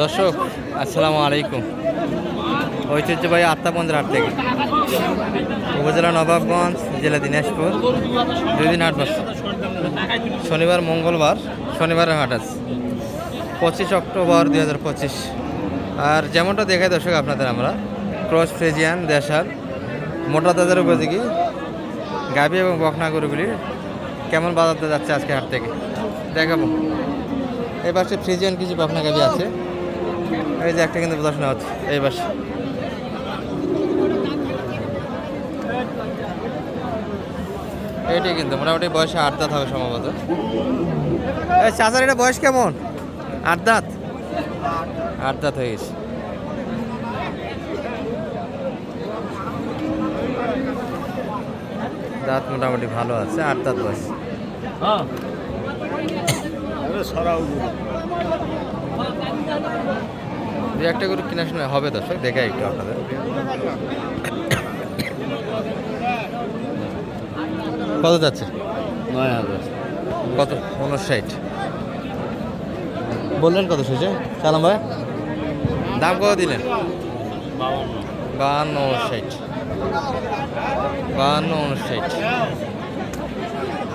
দর্শক, আসসালামু আলাইকুম। ঐতিহ্যবাহী আত্মাপঞ্জের হাট থেকে। উপজেলা নবাবগঞ্জ, জেলা দিনাজপুর, দুই দিন হাট শনিবার, মঙ্গলবার, শনিবারের হাট আছে। পঁচিশ অক্টোবর দুই হাজার পঁচিশ। আর যেমনটা দেখাই দর্শক আপনাদের আমরা, ক্রস ফ্রেজিয়ান, দেশাল, মোটা তাদের উপযোগী, গাভী এবং বকনা গরুগুলি কেমন বাজাতে যাচ্ছে আজকে হাট থেকে? দেখাবো। পাশে ফ্রিজিয়ান কিছু বকনা গাভী আছে। এই যে একটা কিন্তু প্রদর্শন হচ্ছে, এই পাশে। এইটাই কিন্তু, মোটামুটি বয়সে আট দাঁত হবে সম্ভবত। চাচার এটা বয়স কেমন? আট দাঁত? আট দাঁত হয়ে গেছে। দাঁত মোটামুটি ভালো আছে, আট দাঁত বয়স। দু একটা করে কেনার সময় হবে দর্শক দেখে একটু আপনাদের। কত যাচ্ছে? নয় হাজার। কত? উনষাট। বললেন কত শেষে? সালাম ভাই? দাম কত দিলেন? বাহান্ন উনষাট বাহান্ন উনষাট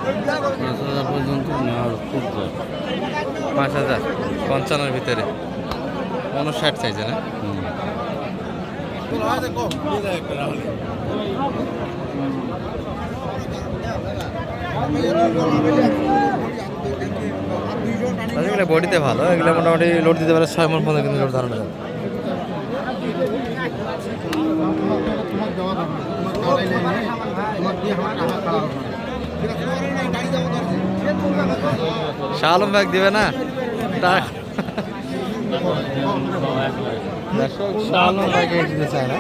পাঁচ হাজার পর্যন্ত নেওয়ার খুব পাঁচ হাজার পঞ্চান্নর ভিতরে। উনষাট চাইছে না? এগুলো বডিতে ভালো এগুলো মোটামুটি লোড দিতে পারে ছয় মন পর্যন্ত কিন্তু লোড ধারণা যাবে। শাহ আলম ব্যাগ দিবে না? ব্যাগে দিতে চায় না।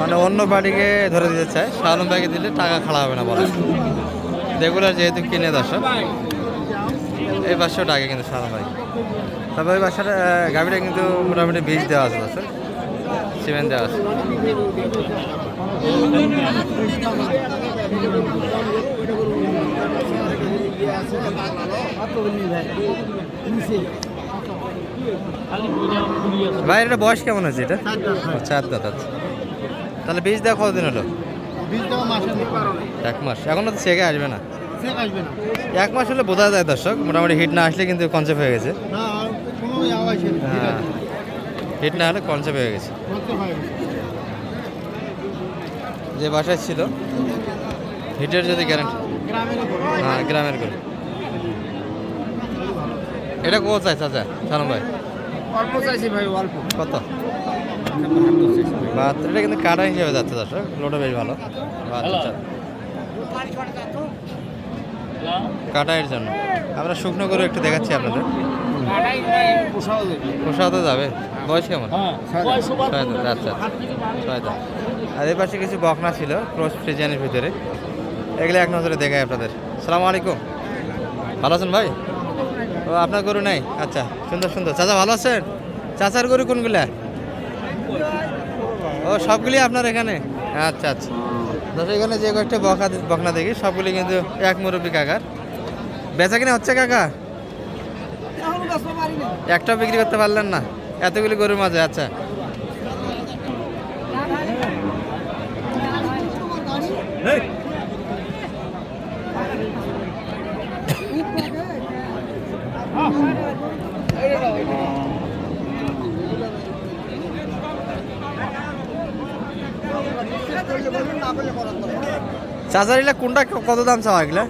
মানে অন্য বাড়িকে ধরে দিতে চায়। শাহ আলম ব্যাগে দিলে টাকা খাড়া হবে না বলে। রেগুলার যেহেতু কিনে দর্শক এই বাসাটা আগে কিন্তু আলম ভাই তবে ওই বাসাটা গাড়িটা কিন্তু মোটামুটি বীজ দেওয়া আছে দর্শক। সিমেন্ট দেওয়া আছে। ভাই এটা বয়স কেমন আছে এটা? চার দাঁত আছে তাহলে বীজ দেওয়া কতদিন হলো? এক মাস। এখনও তো চেকে আসবে না? এক মাস হলে বোঝা যায় দর্শক মোটামুটি হিট না আসলে কিন্তু কনসেপ্ট হয়ে গেছে। হ্যাঁ। হিট না হলে কনসেপ্ট হয়ে গেছে। যে বাসায় ছিল হিটের যদি গ্যারান্টি হ্যাঁ গ্রামের করে। এটা কত চাই চাচা? সালাম ভাই? অল্প চাইছি ভাই অল্প। কত? বাহাত্তর। এটা কিন্তু কাটা হিসেবে যাচ্ছে দর্শক। লোডও বেশ ভালো। কাটাইয়ের জন্য। আমরা শুকনো করে একটু দেখাচ্ছি আপনাদের। পোষাও তো যাবে। বয়স কেমন? আচ্ছা আচ্ছা। ছয় আর এই পাশে কিছু বকনা ছিল ক্রস ফ্রিজিয়ানের ভিতরে। এগুলো এক নজরে দেখাই আপনাদের। সালাম আলাইকুম। ভালো আছেন ভাই? ও, আপনার গরু নাই? আচ্ছা সুন্দর সুন্দর। চাচা ভালো আছেন? চাচার গরু কোনগুলা? ও, সবগুলি আপনার এখানে? আচ্ছা আচ্ছা। দশ এখানে যে কয়েকটা বকা বকনা দেখি, সবগুলি কিন্তু এক মুরব্বী কাকার। বেচা কিনা হচ্ছে কাকা? একটাও বিক্রি করতে পারলেন না। এতগুলি গরুর মাঝে আচ্ছা। চাচারিলা কোনটা কত দাম চাওয়া এগুলা?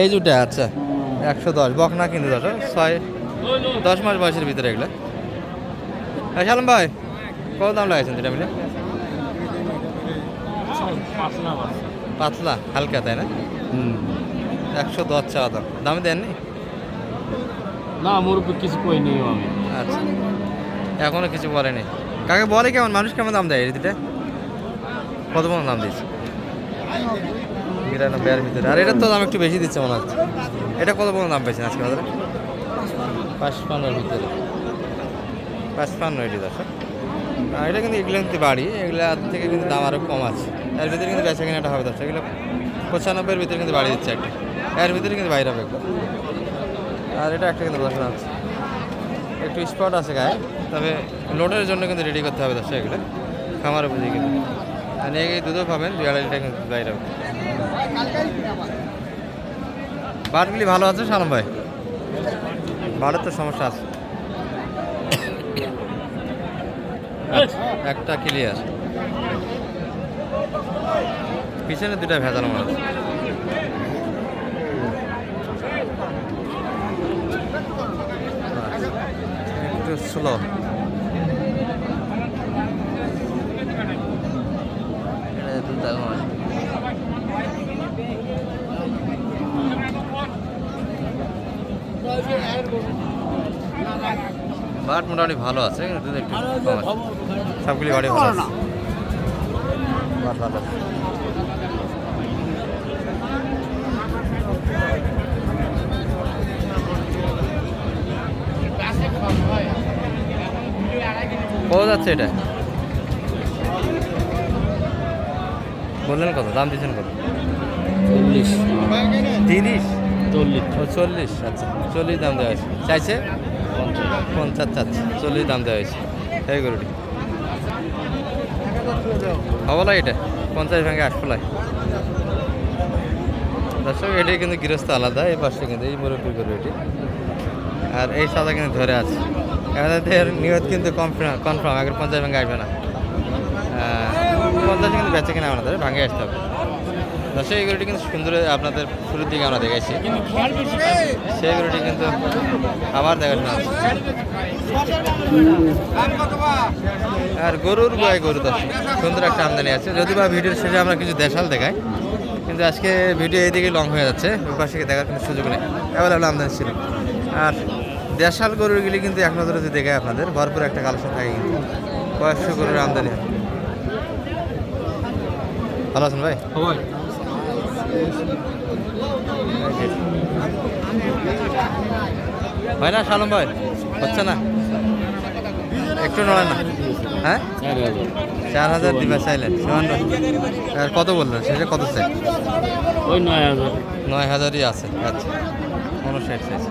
এই দুটা আচ্ছা। একশো দশ বকনা কিন্তু দশ ছয় দশ মাস বয়সের ভিতরে এগুলো। হ্যাঁ সালাম ভাই কত দাম লাগাইছেন দুটা মিলে? পাতলা হালকা তাই না? একশো দশ চাওয়া দাম। দামে দেননি? না মুরব্বী কিছু কই নেই আমি। আচ্ছা। এখনও কিছু বলেনি। কাকে বলে কেমন? মানুষ কেমন দাম দেয় এই কত মতো দাম দিচ্ছে বিরানব্বই এর ভিতরে। আর এটার তো দাম একটু বেশি দিচ্ছে মনে হচ্ছে। এটা কত পর্যন্ত দাম পেয়েছেন আজকে বাজারে? পাঁচপান্নর ভিতরে। পাঁচপান্ন এটি দর্শক। আর এটা কিন্তু এগুলো কিন্তু বাড়ি। এগুলোর থেকে কিন্তু দাম আরও কম আছে। এর ভিতরে কিন্তু বেচা কেনাটা হবে দর্শক। এগুলো পঁচানব্বইয়ের ভিতরে কিন্তু বাড়ি দিচ্ছে একটা। এর ভিতরে কিন্তু বাইরে হবে। আর এটা একটা কিন্তু বসানো আছে। একটু স্পট আছে গায়ে, তবে লোডের জন্য কিন্তু রেডি করতে হবে দর্শক এগুলো খামারে বুঝে কিন্তু আর গিয়ে দুধও পাবেন দুই আড়াই লিটার কিন্তু বাইরে হবে। বাটগুলি ভালো আছে সালাম ভাই? বাটের তো সমস্যা আছে। একটা ক্লিয়ার পিছনে দুটা ভেজাল মনে একটু বাট মোটামুটি ভালো আছে দুধ একটু সবগুলি বাড়ি ভালো আছে। ভালো আছে। কত যাচ্ছে এটা? বললেন কত? দাম দিচ্ছেন কত? চল্লিশ। তিরিশ? চল্লিশ। ও চল্লিশ আচ্ছা। চল্লিশ দাম দেওয়া হয়েছে। চাইছে? পঞ্চাশ চাচ্ছে চল্লিশ দাম দেওয়া হয়েছে। এই গরুটি। হবলা এটা। পঞ্চাশ ভাঙে ভেঙে আটফলাই দর্শক এটাই কিন্তু গৃহস্থ আলাদা। এই পাশে কিন্তু এই মুরব্বী গরু এটি আর এই সাদা কিন্তু ধরে আছে। এদের নিয়ত কিন্তু কনফার্ম কনফার্ম আগের পঞ্চাশ ভেঙে আসবে না। পঞ্চাশ কিন্তু বেঁচে কিনা আমাদের, ভাঙে আসতে হবে। গরুটি কিন্তু সুন্দর আপনাদের শুরুর দিকে আমরা দেখাইছি। সেই গরুটি কিন্তু আবার দেখাশোনা আর গরুর গায়ে গরু দর্শক সুন্দর একটা আমদানি আছে। যদি বা ভিডিওর শেষে আমরা কিছু দেশাল দেখাই, কিন্তু আজকে ভিডিও এইদিকে লং হয়ে যাচ্ছে। ওই পাশে দেখার কোনো সুযোগ নেই। অ্যাভেলেবল আমদানি ছিল। আর দেশাল গরুগুলি কিন্তু এক নজরে যদি দেখায় আপনাদের ভরপুর একটা কালেকশন থাকে কিন্তু। কয়েকশো গরুর আমদানি। হয়। ভালো আছেন ভাই? হয় না সালম ভাই? হচ্ছে না? একটু নড়েন না। হ্যাঁ? চার হাজার দিবা চাইলেন আর কত বললেন? সেটা কত চাই? ওই নয় হাজার। নয় হাজারই আছে আচ্ছা। উনষাট চাইছে।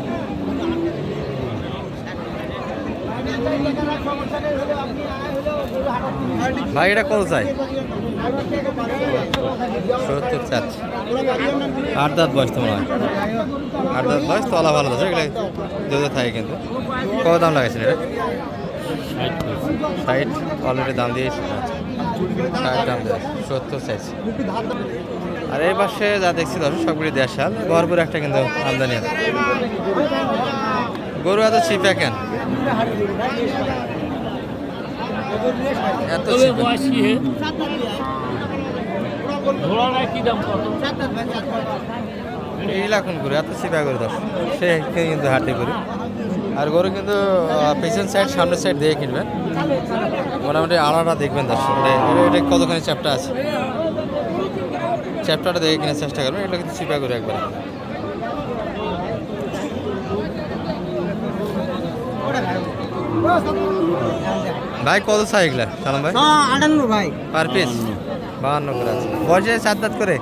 ভাই, এটা কত চাই? সত্তর চাচ্ছে। আট দাঁত বয়স তোমার আট দাঁত বয়স তলা ভালো আছে, এগুলো থাকে কিন্তু। কত দাম লাগাইছিল এটা? সাইট অলরেডি দাম দিয়েছি দাম সত্তর চাইছি। আর এই পাশে যা দেখছি দর্শক, সবগুলি দেশাল। ভরপুর একটা কিন্তু আমদানি গরু এত চিপা কেন? এত তবে চিপা বয়স কি হে? ঘোড়াটা কি দাম কত? এই লাখুন গরু এত চিপা গরু দর্শক সে কিন্তু হাটে করে। আর গরু কিন্তু পেছন সাইড সামনের সাইড দিয়ে কিনবেন মোটামুটি আড়াটা দেখবেন দর্শক। এটা কতখানি চ্যাপটা আছে? চ্যাপটাটা দেখে কেনার চেষ্টা করবেন। এটা কিন্তু চিপা করে একবার। ভাই কত চাই এগুলা? সালাম ভাই? আটান্ন ভাই। পার পিস বাহান্ন করে আছে। বয়সে চার দাঁত করে?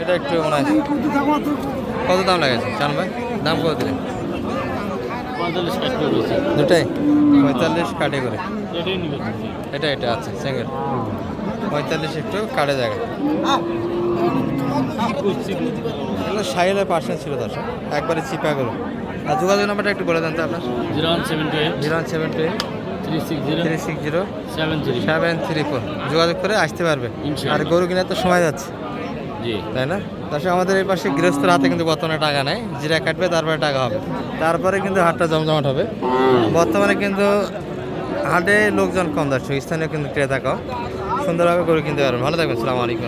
এটা একটু মনে হয়। কত দাম লাগাইছে? সালাম ভাই দাম কত দিলেন দুটাই? পঁয়তাল্লিশ কাটে করে। এটাই নিবে এটা এটা আছে সিঙ্গেল পঁয়তাল্লিশ একটু কাটে জায়গা। এগুলো সাইলের পার্সেন্ট ছিল দর্শক। একবারে চিপা গেল আর যোগাযোগ নাম্বারটা একটু বলে দেন তো আপনার। Zero one seven two zero one seven two three six zero. Three six zero. Seven three seven three four. যোগাযোগ করে আসতে পারবে। আর গরু কেনার তো সময় যাচ্ছে। তাই না? দর্শক আমাদের এই পাশে গৃহস্থর হাতে কিন্তু বর্তমানে টাকা নেই জিরা কাটবে তারপরে টাকা হবে। তারপরে কিন্তু হাটটা জমজমাট হবে। বর্তমানে কিন্তু হাটে লোকজন কম দর্শক স্থানীয় কিন্তু ক্রেতা কম। সুন্দরভাবে গরু কিনতে পারবেন। ভালো থাকবেন। সালাম আলাইকুম।